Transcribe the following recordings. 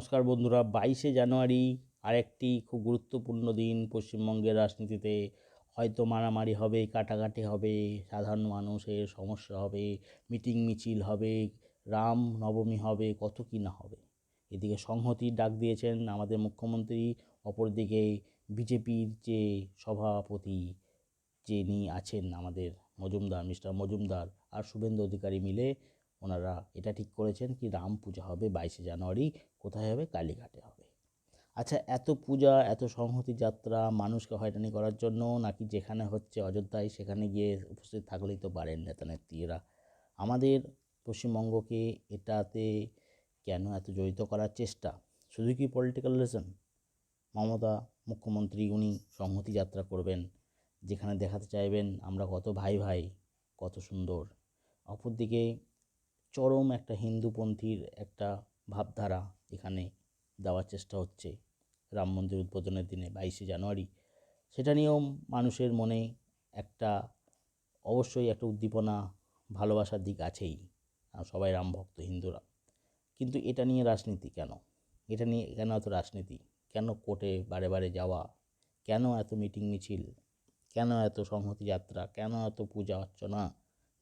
নমস্কার বন্ধুরা, বাইশে জানুয়ারি আরেকটি খুব গুরুত্বপূর্ণ দিন। পশ্চিমবঙ্গের রাজনীতিতে হয়তো মারামারি হবে, কাটাকাটি হবে, সাধারণ মানুষের সমস্যা হবে, মিটিং মিছিল হবে, রাম নবমী হবে, কত কী না হবে। এদিকে সংহতির ডাক দিয়েছেন আমাদের মুখ্যমন্ত্রী, অপরদিকে বিজেপির যে সভাপতি যিনি আছেন আমাদের মজুমদার, মিস্টার মজুমদার আর শুভেন্দু অধিকারী মিলে ওনারা এটা ঠিক করেছেন কি রাম পূজা হবে বাইশে জানুয়ারি, কোথায় হবে? কালীঘাটে হবে। আচ্ছা এত পূজা, এত সংহতি যাত্রা মানুষকে হয়রানি করার জন্য নাকি যেখানে হচ্ছে অযোধ্যায় সেখানে গিয়ে উপস্থিত থাকলেই তো পারেন নেতা নেত্রীরা? আমাদের পশ্চিমবঙ্গকে এটাতে কেন এত জড়িত করার চেষ্টা? শুধু কি পলিটিক্যাল রিজন মমতা মুখ্যমন্ত্রী উনি সংহতি যাত্রা করবেন, যেখানে দেখাতে চাইবেন আমরা কত ভাই ভাই, কত সুন্দর। অপরদিকে চরম একটা হিন্দুপন্থীর একটা ভাবধারা এখানে দেওয়ার চেষ্টা হচ্ছে রাম মন্দির উদ্বোধনের দিনে বাইশে জানুয়ারি। সেটা নিয়েও মানুষের মনে একটা, অবশ্যই একটা উদ্দীপনা, ভালোবাসার দিক আছেই সবাই রাম ভক্ত, হিন্দুরা। কিন্তু এটা নিয়ে রাজনীতি কেন? এটা নিয়ে কেন এত রাজনীতি? কেন কোর্টে বারে বারে যাওয়া? কেন এত মিটিং মিছিল? কেন এত সংহতি যাত্রা? কেন এত পূজা অর্চনা?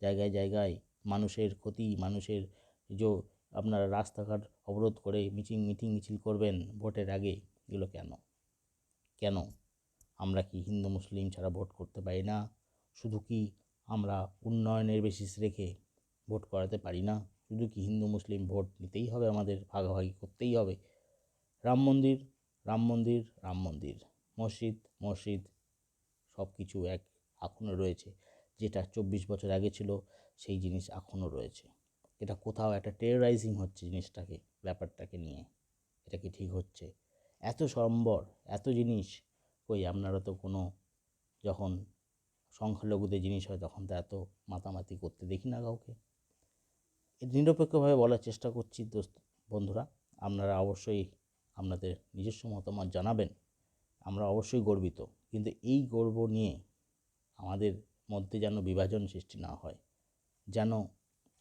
জায়গায় জায়গায় মানুষের ক্ষতি, মানুষের যে আপনারা রাস্তাঘাট অবরোধ করে মিটিং মিটিং, মিছিল করবেন ভোটের আগে, এগুলো কেন? কেন? আমরা কি হিন্দু, মুসলিম ছাড়া ভোট করতে পারি না? শুধু কি আমরা উন্নয়নের বেসিস রেখে ভোট করাতে পারি না? শুধু কি হিন্দু, মুসলিম ভোট নিতেই হবে আমাদের, ভাগাভাগি করতেই হবে? রাম মন্দির রাম মন্দির রাম মন্দির, মসজিদ মসজিদ সব কিছু এক এখনও রয়েছে। যেটা চব্বিশ বছর আগে ছিল, সেই জিনিস এখনও রয়েছে। এটা কোথাও একটা টেররাইজিং হচ্ছে জিনিসটাকে, ব্যাপারটাকে নিয়ে। এটা কি ঠিক হচ্ছে? এত সম্বর, এত জিনিস কই আপনারা তো কোনো যখন সংখ্যালঘুদের জিনিস হয় তখন তো এত মাতামাতি করতে দেখি না কাউকে। নিরপেক্ষভাবে বলার চেষ্টা করছি দোস্ত, বন্ধুরা, আপনারা অবশ্যই আপনাদের নিজস্ব মতামত জানাবেন। আমরা অবশ্যই গর্বিত। কিন্তু এই গর্ব নিয়ে আমাদের মধ্যে যেন বিভাজন সৃষ্টি না হয়, যেন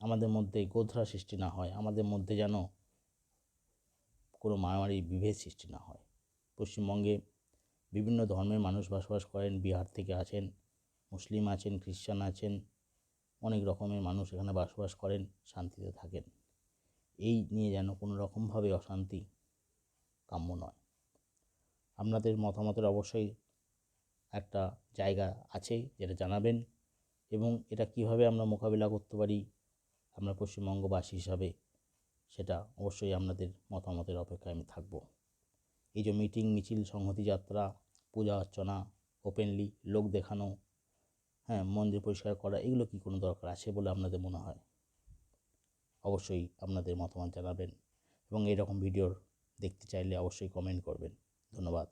আমাদের মধ্যে গোধরা সৃষ্টি না হয়, আমাদের মধ্যে যেন কোনো মারামারি বিভেদ সৃষ্টি না হয়। পশ্চিমবঙ্গে বিভিন্ন ধর্মের মানুষ বসবাস করেন, বিহার থেকে আছেন, মুসলিম আছেন, খ্রিস্টান আছেন, অনেক রকমের মানুষ এখানে বসবাস করেন, শান্তিতে থাকেন। এই নিয়ে যেন কোনো রকমভাবে অশান্তি কাম্য নয়। আপনাদের মতামতের অবশ্যই একটা জায়গা আছে যেটা জানাবেন এবং এটা কীভাবে আমরা মোকাবিলা করতে পারি আমরা পশ্চিমবঙ্গবাসী হিসাবে সেটা অবশ্যই আপনাদের মতামতের অপেক্ষায় আমি থাকব। এই যে মিটিং, মিছিল, সংহতি যাত্রা, পূজা অর্চনা ওপেনলি লোক দেখানো হ্যাঁ মন্দির পরিষ্কার করা, এগুলো কি কোনো দরকার আছে বলে আপনাদের মনে হয়? অবশ্যই আপনাদের মতামত জানাবেন এবং এরকম ভিডিওর দেখতে চাইলে অবশ্যই কমেন্ট করবেন। ধন্যবাদ।